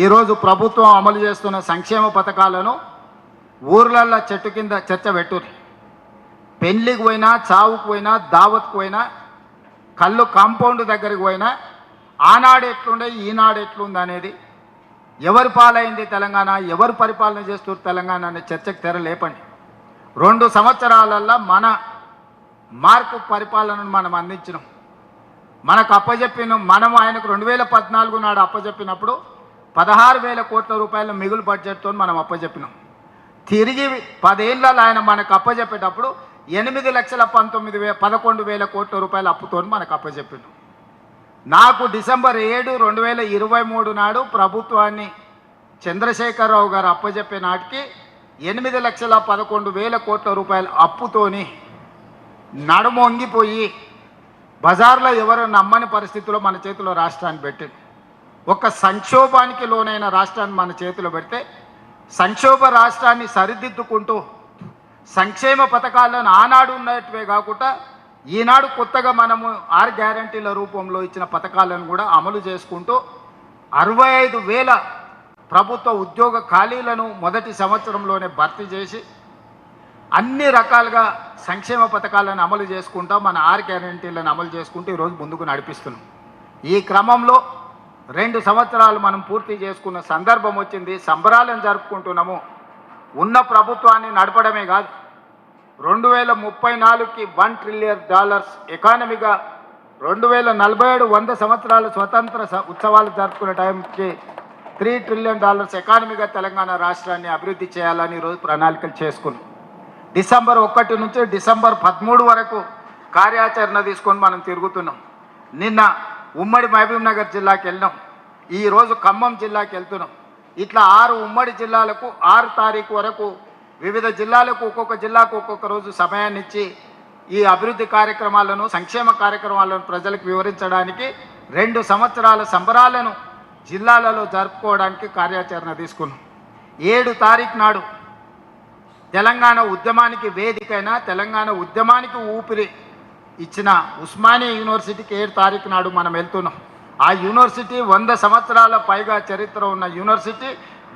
ఈరోజు ప్రభుత్వం అమలు చేస్తున్న సంక్షేమ పథకాలను ఊర్లల్లో చెట్టు కింద చర్చ పెట్టుర్రి. పెళ్ళికి పోయినా చావుకు పోయినా దావత్కు పోయినా కళ్ళు కాంపౌండ్ దగ్గరికి పోయినా ఆనాడు ఎట్లుండే ఈనాడు ఎట్లుంది అనేది ఎవరు పాలైంది తెలంగాణ ఎవరు పరిపాలన చేస్తున్నారు తెలంగాణ అనే చర్చకు తెర లేపండి. రెండు సంవత్సరాలల్లో మన మార్పు పరిపాలనను మనం అందించినాం. మనకు అప్పజెప్పిన మనం ఆయనకు రెండు వేల పద్నాలుగు నాడు అప్పజెప్పినప్పుడు పదహారు వేల కోట్ల రూపాయల మిగులు బడ్జెట్తో మనం అప్పచెప్పినాం తిరిగి పదేళ్ళలో ఆయన మనకు అప్పచెప్పేటప్పుడు ఎనిమిది లక్షల పంతొమ్మిది వే పదకొండు వేల కోట్ల రూపాయల అప్పుతో మనకు అప్పజెప్పినాం నాకు డిసెంబర్ ఏడు రెండు వేల ఇరవై మూడు నాడు ప్రభుత్వాన్ని చంద్రశేఖరరావు గారు అప్పచెప్పే నాటికి ఎనిమిది లక్షల పదకొండు వేల కోట్ల రూపాయల అప్పుతోని నడుమొంగిపోయి బజార్లో ఎవరు నమ్మని పరిస్థితిలో మన చేతిలో రాష్ట్రాన్ని పెట్టింది ఒక సంక్షోభానికి లోనైన రాష్ట్రాన్ని మన చేతిలో పెడితే సంక్షోభ రాష్ట్రాన్ని సరిదిద్దుకుంటూ సంక్షేమ పథకాలను ఆనాడు ఉన్నట్టువే కాకుండా ఈనాడు కొత్తగా మనము ఆరు గ్యారంటీల రూపంలో ఇచ్చిన పథకాలను కూడా అమలు చేసుకుంటూ అరవై ఐదు వేల ప్రభుత్వ ఉద్యోగ ఖాళీలను మొదటి సంవత్సరంలోనే భర్తీ చేసి అన్ని రకాలుగా సంక్షేమ పథకాలను అమలు చేసుకుంటూ మన ఆరు గ్యారంటీలను అమలు చేసుకుంటూ ఈరోజు ముందుకు నడిపిస్తున్నాం. ఈ క్రమంలో రెండు సంవత్సరాలు మనం పూర్తి చేసుకున్న సందర్భం వచ్చింది సంబరాలను జరుపుకుంటున్నాము. ఉన్న ప్రభుత్వాన్ని నడపడమే కాదు రెండు వేల ముప్పై నాలుగుకి వన్ ట్రిలియన్ డాలర్స్ ఎకానమీగా రెండు వేల నలభై ఏడు వంద సంవత్సరాల స్వతంత్ర స- ఉత్సవాలు జరుపుకునే టైంకి త్రీ ట్రిలియన్ డాలర్స్ ఎకానమీగా తెలంగాణ రాష్ట్రాన్ని అభివృద్ధి చేయాలని ఈరోజు ప్రణాళికలు చేసుకున్నాం. డిసెంబర్ ఒకటి నుంచి డిసెంబర్ పదమూడు వరకు కార్యాచరణ తీసుకొని మనం తిరుగుతున్నాం. నిన్న ఉమ్మడి మహబూబ్ నగర్ జిల్లాకి వెళ్ళినాం ఈరోజు ఖమ్మం జిల్లాకి వెళ్తున్నాం. ఇట్లా ఆరు ఉమ్మడి జిల్లాలకు ఆరు తారీఖు వరకు వివిధ జిల్లాలకు ఒక్కొక్క జిల్లాకు ఒక్కొక్క రోజు సమయాన్ని ఇచ్చి ఈ అభివృద్ధి కార్యక్రమాలను సంక్షేమ కార్యక్రమాలను ప్రజలకు వివరించడానికి రెండు సంవత్సరాల సంబరాలను జిల్లాలలో జరుపుకోవడానికి కార్యాచరణ తీసుకున్నాం. ఏడు తారీఖు నాడు తెలంగాణ ఉద్యమానికి వేదికైన తెలంగాణ ఉద్యమానికి ఊపిరి ఇచ్చిన ఉస్మానియా యూనివర్సిటీకి ఏడు తారీఖు నాడు మనం వెళ్తున్నాం? ఆ యూనివర్సిటీ వంద సంవత్సరాల పైగా చరిత్ర ఉన్న యూనివర్సిటీ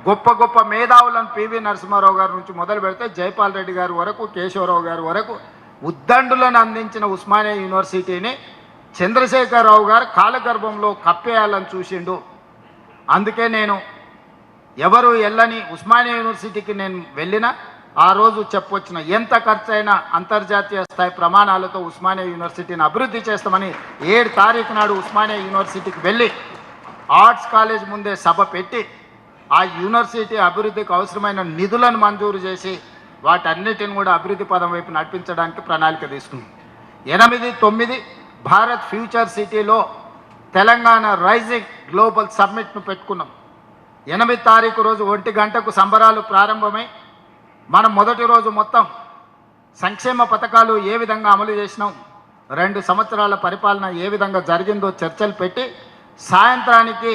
గొప్ప గొప్ప మేధావులను పివి నరసింహారావు గారి నుంచి మొదలు పెడితే జైపాల్ రెడ్డి గారి వరకు కేశవరావు గారి వరకు ఉద్దండులను అందించిన ఉస్మానియా యూనివర్సిటీని చంద్రశేఖరరావు గారు కాలగర్భంలో కప్పేయాలని చూసిండు. అందుకే నేను ఎవరు వెళ్ళని ఉస్మానియా యూనివర్సిటీకి నేను వెళ్ళినా ఆ రోజు చెప్పొచ్చిన ఎంత ఖర్చైనా అంతర్జాతీయ స్థాయి ప్రమాణాలతో ఉస్మానియా యూనివర్సిటీని అభివృద్ధి చేస్తామని ఏడు తారీఖు నాడు ఉస్మానియా యూనివర్సిటీకి వెళ్ళి ఆర్ట్స్ కాలేజ్ ముందే సభ పెట్టి ఆ యూనివర్సిటీ అభివృద్ధికి అవసరమైన నిధులను మంజూరు చేసి వాటన్నిటిని కూడా అభివృద్ధి పదం వైపు నడిపించడానికి ప్రణాళిక తీసుకుంది ఎనిమిది తొమ్మిది భారత్ ఫ్యూచర్ సిటీలో తెలంగాణ రైజింగ్ గ్లోబల్ సమ్మిట్ను పెట్టుకున్నాం. ఎనిమిది తారీఖు రోజు ఒంటి గంటకు సంబరాలు ప్రారంభమై మనం మొదటి రోజు మొత్తం సంక్షేమ పథకాలు ఏ విధంగా అమలు చేసినాం రెండు సంవత్సరాల పరిపాలన ఏ విధంగా జరిగిందో చర్చలు పెట్టి సాయంత్రానికి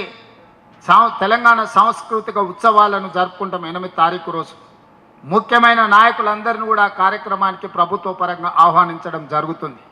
తెలంగాణ సాంస్కృతిక ఉత్సవాలను జరుపుకుంటాం ఎనిమిది తారీఖు రోజు. ముఖ్యమైన నాయకులందరినీ కూడా కార్యక్రమానికి ప్రభుత్వ పరంగా ఆహ్వానించడం జరుగుతుంది.